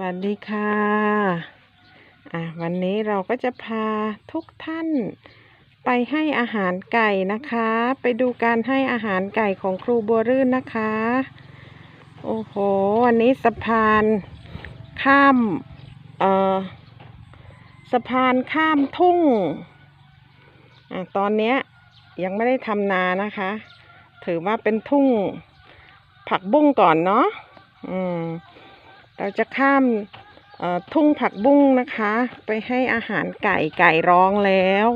วัสดีค่ะอะ วันนี้เราก็จะพาทุกท่านไปให้อาหารไก่นะคะ ไปดูการให้อาหารไก่ของครูบัวรื่นนะคะ โอ้โห วันนี้สะพานข้าม เอ่อ สะพานข้ามทุ่ง อะ ตอนเนี้ยยังไม่ได้ทำนานะคะ ถือว่าเป็นทุ่งผักบุ้งก่อนเนาะ อืม เราจะข้ามทุ่งผักบุ้งนะคะ ไปให้อาหารไก่ไก่ร้องแล้ว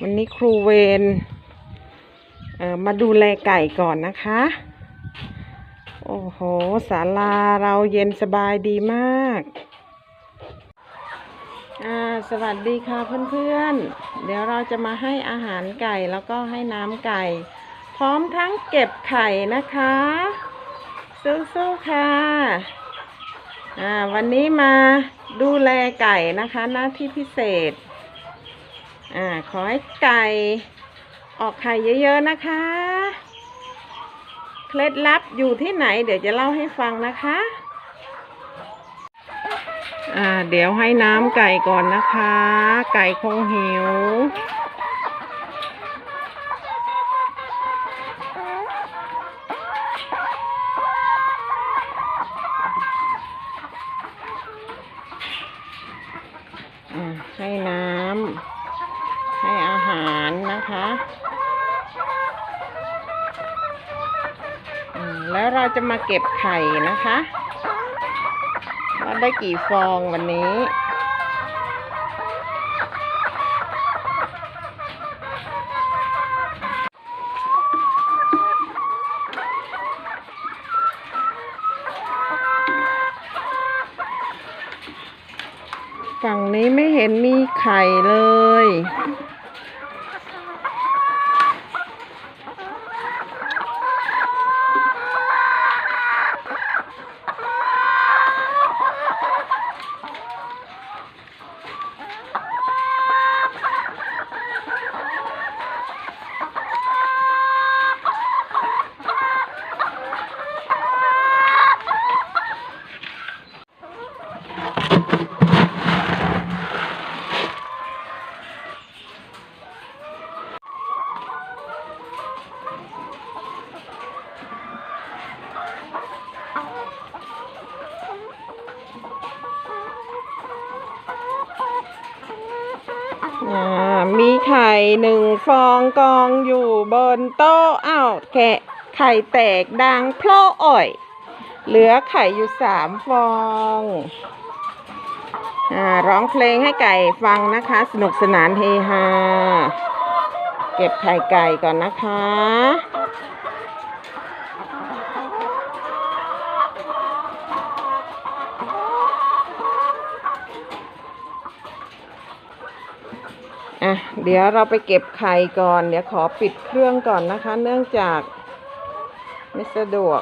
วันนี้ครูเวนเมาดูแลไก่ก่อนนะคะ โอ้โหศาลาเราเย็นสบายดีมากาสวัสดีค่ะเพื่อนๆ เดี๋ยวเราจะมาให้อาหารไก่แล้วก็ให้น้ำไก่ พร้อมทั้งเก็บไข่นะคะสู้ๆค่ะ อ่าวันนี้มาดูแลไก่นะคะ หน้าที่พิเศษ อ่าขอให้ไก่ออกไข่เยอะๆนะคะ เคล็ดลับอยู่ที่ไหน เดี๋ยวจะเล่าให้ฟังนะคะ อ่าเดี๋ยวให้น้ำไก่ก่อนนะคะ ไก่คงหิว นะคะแล้วเราจะมาเก็บไข่นะคะว่าได้กี่ฟองวันนี้ฝั่งนี้ไม่เห็นมีไข่เลย มีไข่หนึ่งฟองกองอยู่บนโต๊ะอ้าวแกะไข่แตกดังเพล่อ่อย เหลือไข่อยู่สามฟองอ่าร้องเพลงให้ไก่ฟังนะคะ สนุกสนานเฮฮาเก็บไข่ไก่ก่อนนะคะ อะเดี๋ยวเราไปเก็บไข่ก่อน เดี๋ยวขอปิดเครื่องก่อนนะคะ เนื่องจากไม่สะดวก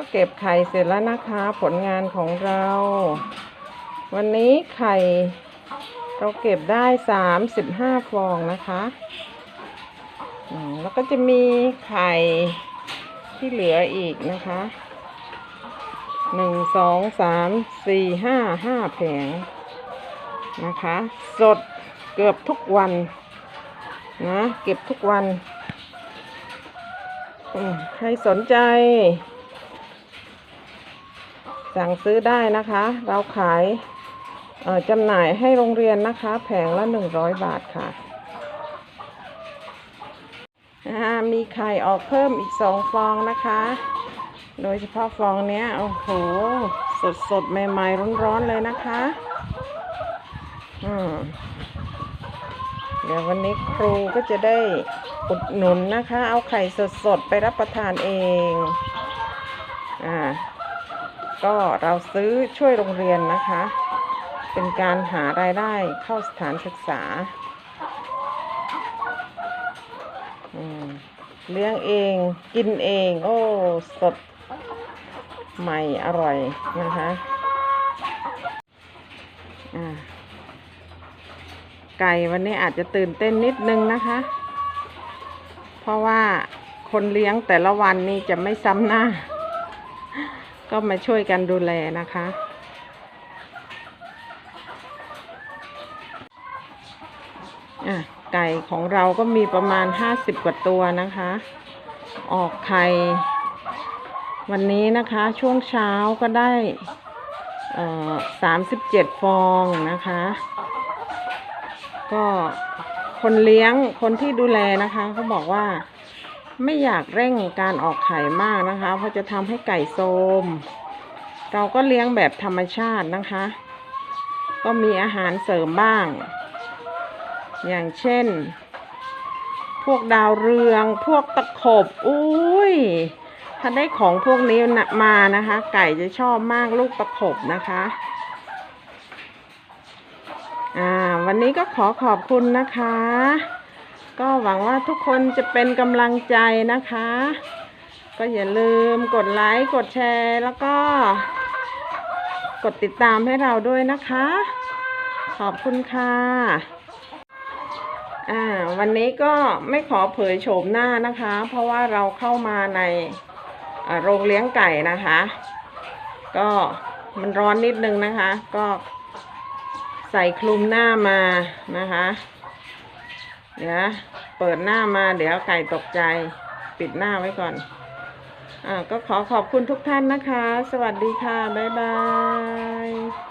ก็เก็บไข่เสร็จแล้วนะคะ ผลงานของเรา วันนี้ไข่เราเก็บได้สามสิบห้าฟองนะคะแล้วก็จะมีไข่ที่เหลืออีกนะคะหนึ่งสองสามสี่ห้าห้าแผงนะคะ สดเกือบทุกวันนะเก็บทุกวัน ใครสนใจ สั่งซื้อได้นะคะ เราขายจำหน่ายให้โรงเรียนนะคะ แผงละหนึ่งร้อยบาทค่ะมีไข่ออกเพิ่มอีกสองฟองนะคะ โดยเฉพาะฟองเนี้ยโอ้โห สดสดๆใหม่ๆร้อนๆเลยนะคะ อืมเดี๋ยววันนี้ครูก็จะได้อุดหนุนนะคะ เอาไข่สดๆ ไปรับประทานเอง อ่า ก็เราซื้อช่วยโรงเรียนนะคะ เป็นการหารายได้เข้าสถานศึกษาเลี้ยงเองกินเอง โอ้ สด ใหม่อร่อยนะคะไก่วันนี้อาจจะตื่นเต้นนิดนึงนะคะ เพราะว่าคนเลี้ยงแต่ละวันนี่จะไม่ซ้ำหน้า ก็มาช่วยกันดูแลนะคะ อะไก่ของเราก็มีประมาณห้าสิบกว่าตัวนะคะ ออกไข่วันนี้นะคะช่วงเช้าก็ได้เอ่อสามสิบเจ็ดฟองนะคะ ก็คนเลี้ยงคนที่ดูแลนะคะเขาบอกว่า ไม่อยากเร่งการออกไข่มากนะคะ เพราะจะทำให้ไก่โทรมเราก็เลี้ยงแบบธรรมชาตินะคะ ก็มีอาหารเสริมบ้าง อย่างเช่น พวกดาวเรือง พวกตะขบอุ้ยถ้าได้ของพวกนี้มานะคะ ไก่จะชอบมากลูกตะขบนะคะอ่าวันนี้ก็ขอขอบคุณนะคะ ก็หวังว่าทุกคนจะเป็นกำลังใจนะคะ ก็อย่าลืมกดไลค์ กดแชร์ แล้วก็ กดติดตามให้เราด้วยนะคะ ขอบคุณค่ะอ่าวันนี้ก็ไม่ขอเผยโฉมหน้านะคะ เพราะว่าเราเข้ามาในโรงเลี้ยงไก่นะคะ ก็มันร้อนนิดนึงนะคะ ก็ใส่คลุมหน้ามานะคะ เดี๋ยวเปิดหน้ามาเดี๋ยวไก่ตกใจ ปิดหน้าไว้ก่อน อ่าก็ขอขอบคุณทุกท่านนะคะ สวัสดีค่ะ บ๊ายบาย